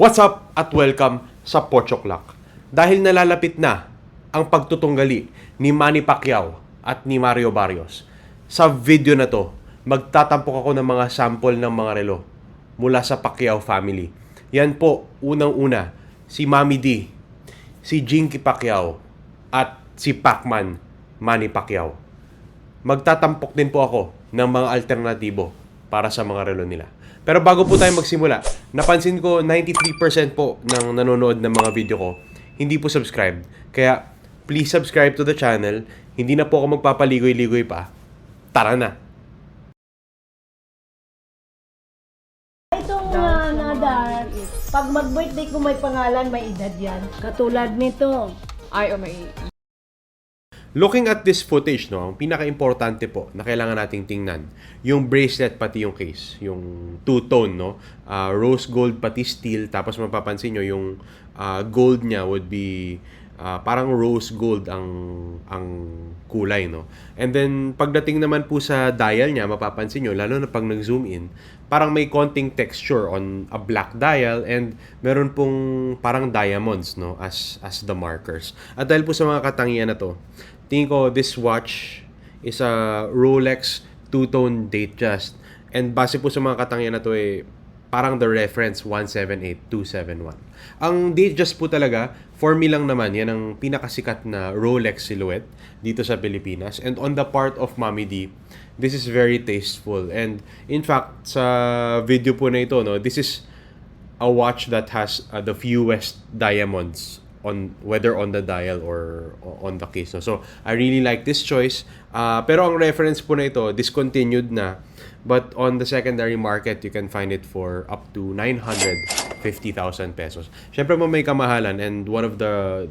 What's up at welcome sa Pochoklak. Dahil nalalapit na ang pagtutunggali ni Manny Pacquiao at ni Mario Barrios, sa video na to, magtatampok ako ng mga sample ng mga relo mula sa Pacquiao family. Yan po, unang-una, si Mami D, si Jinky Pacquiao, at si Pacman Manny Pacquiao. Magtatampok din po ako ng mga alternatibo para sa mga relo nila. Pero bago po tayo magsimula, napansin ko 93% po ng nanonood ng mga video ko hindi po subscribe. Kaya please subscribe to the channel. Hindi na po ako magpapaligoy-ligoy pa. Tara na! Itong uh, nadar, pag mag-birthday ko may pangalan, may edad yan. Katulad nito. Ay, oh, may... Looking at this footage, no, ang pinaka-importante po na kailangan nating tingnan, yung bracelet pati yung case, yung two-tone, no, Ah, rose gold pati steel, tapos mapapansin nyo yung ah, gold niya would be ah, parang rose gold ang ang kulay, no. And then pagdating naman po sa dial niya, mapapansin nyo, lalo na pag nag-zoom in, parang may konting texture on a black dial and meron pong parang diamonds, no, as as the markers. At dahil po sa mga katangian na to, tingin ko this watch is a Rolex two-tone Datejust. And base po sa mga katangian na to eh, parang the reference 178271. Ang Datejust po talaga, for me lang naman, yan ang pinakasikat na Rolex silhouette dito sa Pilipinas. And on the part of Mami D, this is very tasteful. And in fact, sa video po na ito, no, this is a watch that has uh, the fewest diamonds on whether on the dial or on the case no. So I really like this choice. Uh, pero ang reference po na ito discontinued na but on the secondary market you can find it for up to 950,000 pesos. Syempre mo may kamahalan and one of the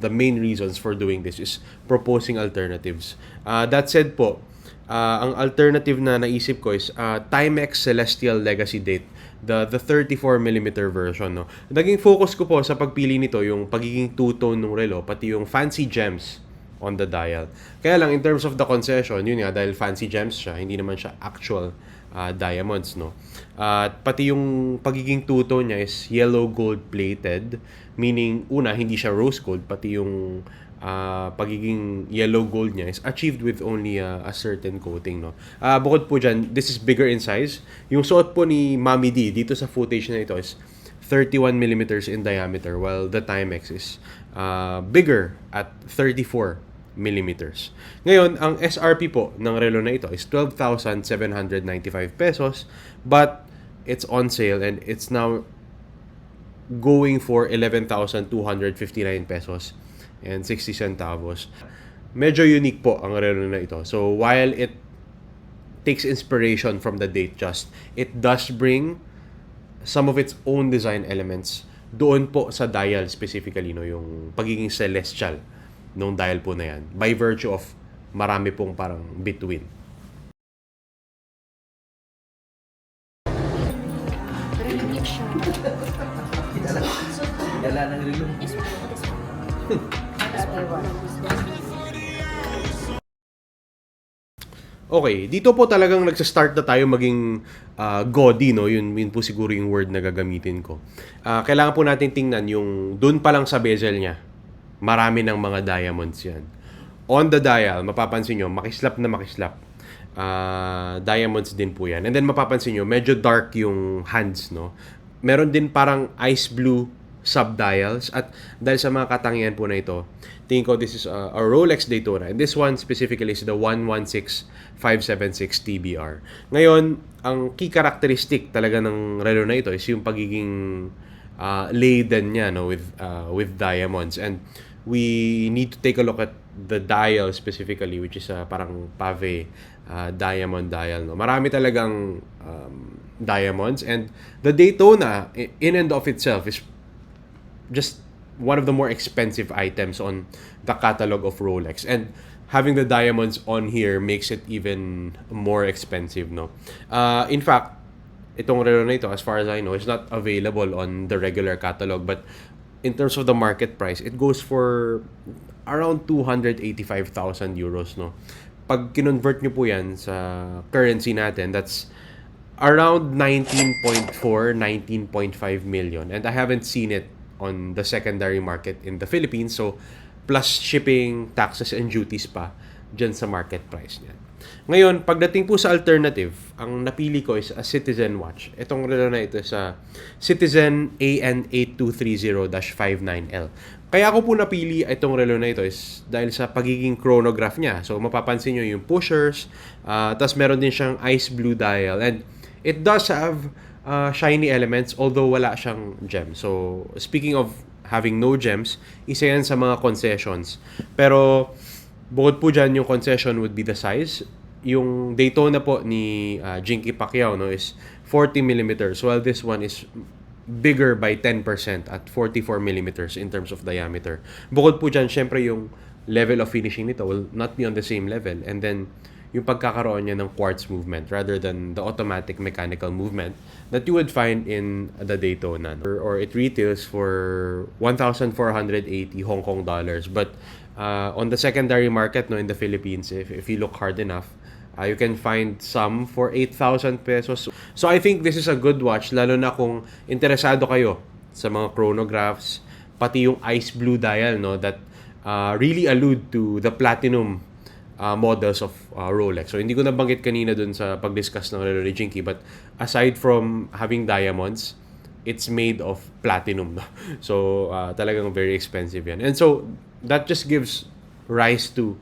the main reasons for doing this is proposing alternatives. Uh, that said po, uh, ang alternative na naisip ko is uh, Timex Celestial Legacy Date the the 34 mm version no. Naging focus ko po sa pagpili nito yung pagiging two-tone ng relo pati yung fancy gems on the dial. Kaya lang in terms of the concession, yun nga dahil fancy gems siya, hindi naman siya actual uh, diamonds no. At pati yung pagiging two-tone niya is yellow gold plated, meaning una hindi siya rose gold pati yung ah, pagiging yellow gold niya is achieved with only a, a certain coating no. Ah bukod po diyan, this is bigger in size. Yung suot po ni Mami D dito sa footage na ito is 31 millimeters in diameter while the Timex is ah, bigger at 34 millimeters. Ngayon, ang SRP po ng relo na ito is 12,795 pesos but it's on sale and it's now going for 11,259 pesos and 60 centavos. Medyo unique po ang relo na ito. So while it takes inspiration from the date just, it does bring some of its own design elements doon po sa dial specifically no yung pagiging celestial nung dial po na yan by virtue of marami pong parang between. Okay, dito po talagang nagsa-start na tayo maging ah, gaudy, no? Yun, yun po siguro yung word na gagamitin ko. Ah, kailangan po natin tingnan yung doon pa lang sa bezel niya. Marami ng mga diamonds yan. On the dial, mapapansin nyo, makislap na makislap. Ah, diamonds din po yan. And then mapapansin nyo, medyo dark yung hands, no? Meron din parang ice blue subdials. At dahil sa mga katangian po na ito, tingin ko this is a, a Rolex Daytona. And this one specifically is the 116576 TBR. Ngayon, ang key characteristic talaga ng relo na ito is yung pagiging uh, laden niya no with uh, with diamonds. And we need to take a look at the dial specifically which is uh, parang pave uh, diamond dial no. Marami talagang um, diamonds. And the Daytona in and of itself is just one of the more expensive items on the catalog of Rolex. And having the diamonds on here makes it even more expensive no? Uh, in fact itong relo ito as far as I know is not available on the regular catalog but in terms of the market price it goes for around 285,000 euros no? Pag kinonvert nyo po yan sa currency natin that's around 19.4, 19.5 million. And I haven't seen it on the secondary market in the Philippines. So, plus shipping, taxes, and duties pa dyan sa market price niyan. Ngayon, pagdating po sa alternative, ang napili ko is a Citizen Watch. Itong relo na ito sa Citizen AN8230-59L. Kaya ako po napili itong relo na ito is dahil sa pagiging chronograph niya. So, mapapansin nyo yung pushers, uh, tapos meron din siyang ice blue dial. And it does have uh, shiny elements although wala siyang gem. So, speaking of having no gems, isa yan sa mga concessions. Pero, bukod po dyan, yung concession would be the size. Yung Daytona po ni uh, Jinky Pacquiao no, is 40 millimeters, while this one is bigger by 10% at 44 millimeters in terms of diameter. Bukod po dyan, syempre yung level of finishing nito will not be on the same level. And then, yung pagkakaroon niya ng quartz movement rather than the automatic mechanical movement that you would find in the Daytona. Or, or it retails for 1,480 Hong Kong dollars. But uh, on the secondary market no, in the Philippines, if, if you look hard enough, uh, you can find some for 8,000 pesos. So I think this is a good watch, lalo na kung interesado kayo sa mga chronographs, pati yung ice blue dial no, that uh, really allude to the platinum uh, models of uh, Rolex. So, hindi ko nabanggit kanina dun sa pag-discuss ng relo ni Jinky, but aside from having diamonds, it's made of platinum. So, uh, talagang very expensive yan. And so, that just gives rise to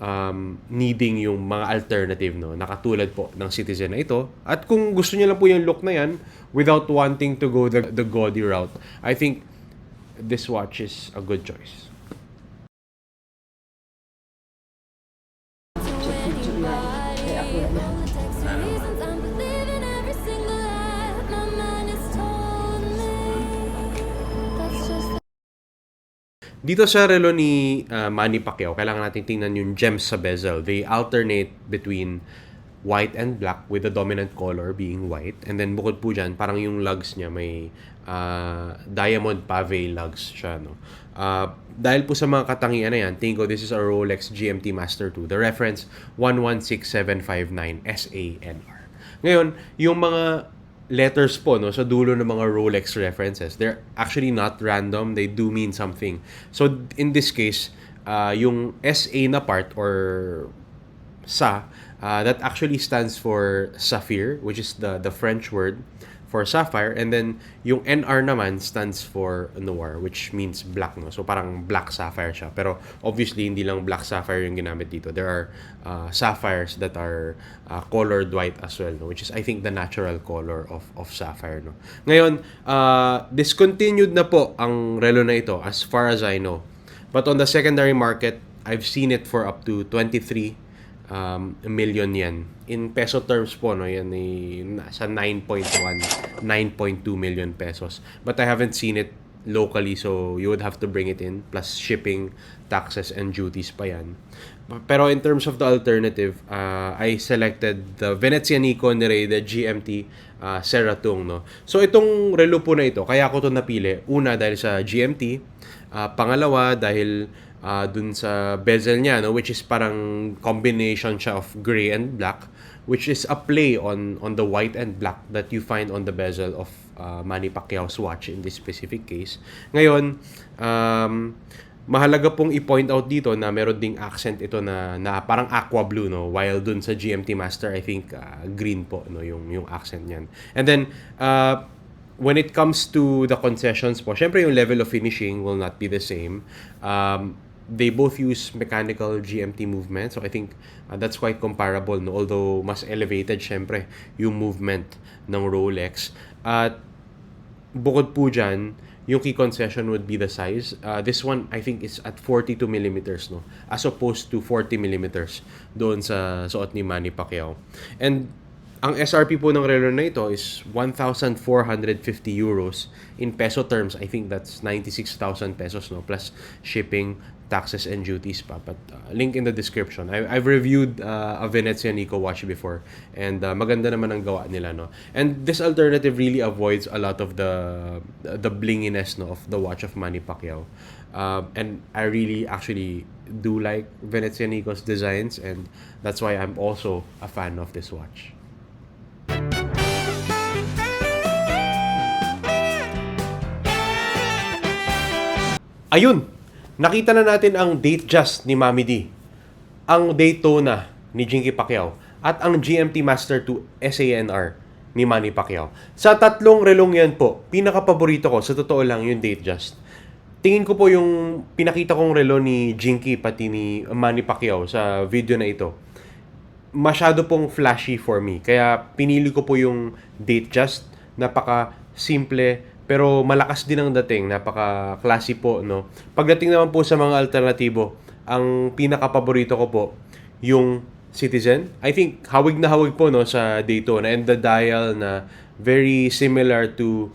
um, needing yung mga alternative no nakatulad po ng Citizen na ito at kung gusto niyo lang po yung look na yan without wanting to go the, the gaudy route I think this watch is a good choice Dito sa relo ni uh, Manny Pacquiao, kailangan natin tingnan yung gems sa bezel. They alternate between white and black with the dominant color being white. And then bukod po dyan, parang yung lugs niya may uh, diamond pave lugs siya. No? Uh, dahil po sa mga katangian na yan, tingin ko this is a Rolex GMT Master 2. The reference 116759 SANR. Ngayon, yung mga letters po no sa dulo ng mga Rolex references. They're actually not random. They do mean something. So in this case uh, yung SA na part or sa uh, that actually stands for sapphire which is the the French word for sapphire and then yung NR naman stands for noir which means black no? So parang black sapphire siya. Pero obviously hindi lang black sapphire yung ginamit dito. There are uh, sapphires that are uh, colored white as well no? Which is I think the natural color of of sapphire no? Ngayon uh, discontinued na po ang relo na ito as far as I know. But on the secondary market I've seen it for up to 23 um, million yan. In peso terms po, no, yan ay nasa 9.1, 9.2 million pesos. But I haven't seen it locally, so you would have to bring it in, plus shipping, taxes, and duties pa yan. Pero in terms of the alternative, uh, I selected the Venezianico Nere, the GMT uh, Seratung. No? So itong relo po na ito, kaya ko to napili. Una, dahil sa GMT. Uh, pangalawa, dahil uh, dun sa bezel niya, no, which is parang combination siya of gray and black, which is a play on on the white and black that you find on the bezel of uh, Manny Pacquiao's watch in this specific case. Ngayon, um, mahalaga pong i-point out dito na meron ding accent ito na, na parang aqua blue no while dun sa GMT Master I think uh, green po no yung yung accent niyan. And then uh, when it comes to the concessions po, syempre yung level of finishing will not be the same. Um, they both use mechanical GMT movement. So I think uh, that's quite comparable. No? Although mas elevated syempre yung movement ng Rolex. At bukod po dyan, yung key concession would be the size. Uh, this one, I think, is at 42 millimeters, no? As opposed to 40 millimeters doon sa suot ni Manny Pacquiao. And ang SRP po ng relo na ito is 1,450 euros. In peso terms, I think that's 96,000 pesos, no? Plus shipping, taxes and duties pa. But uh, link in the description. I, I've reviewed uh, a Venezia Nico watch before and uh, maganda naman ang gawa nila. No? And this alternative really avoids a lot of the the blinginess no, of the watch of Manny Pacquiao. Um, and I really actually do like Venezia Nico's designs and that's why I'm also a fan of this watch. Ayun! Nakita na natin ang date just ni Mami D. Ang Daytona ni Jinky Pacquiao. At ang GMT Master 2 SANR ni Manny Pacquiao. Sa tatlong relong yan po, pinaka-paborito ko, sa totoo lang, yung date just. Tingin ko po yung pinakita kong relo ni Jinky pati ni Manny Pacquiao sa video na ito masyado pong flashy for me. Kaya pinili ko po yung date just. Napaka simple pero malakas din ang dating. Napaka classy po, no. Pagdating naman po sa mga alternatibo, ang pinaka paborito ko po yung Citizen. I think hawig na hawig po no sa Daytona and the dial na very similar to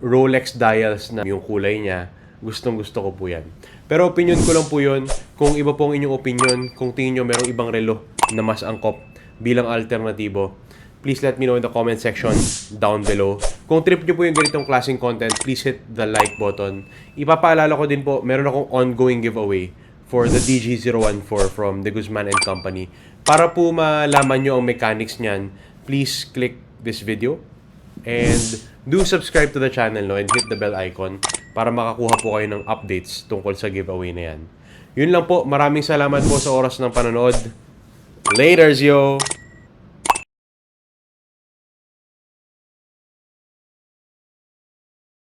Rolex dials na yung kulay niya. Gustong gusto ko po yan. Pero opinion ko lang po yun. Kung iba pong inyong opinion, kung tingin nyo merong ibang relo na mas angkop bilang alternatibo, please let me know in the comment section down below. Kung trip nyo po yung ganitong klaseng content, please hit the like button. Ipapaalala ko din po, meron akong ongoing giveaway for the DG014 from the Guzman and Company. Para po malaman nyo ang mechanics niyan, please click this video and do subscribe to the channel no, and hit the bell icon para makakuha po kayo ng updates tungkol sa giveaway na yan. Yun lang po, maraming salamat po sa oras ng panonood. Laters, yo!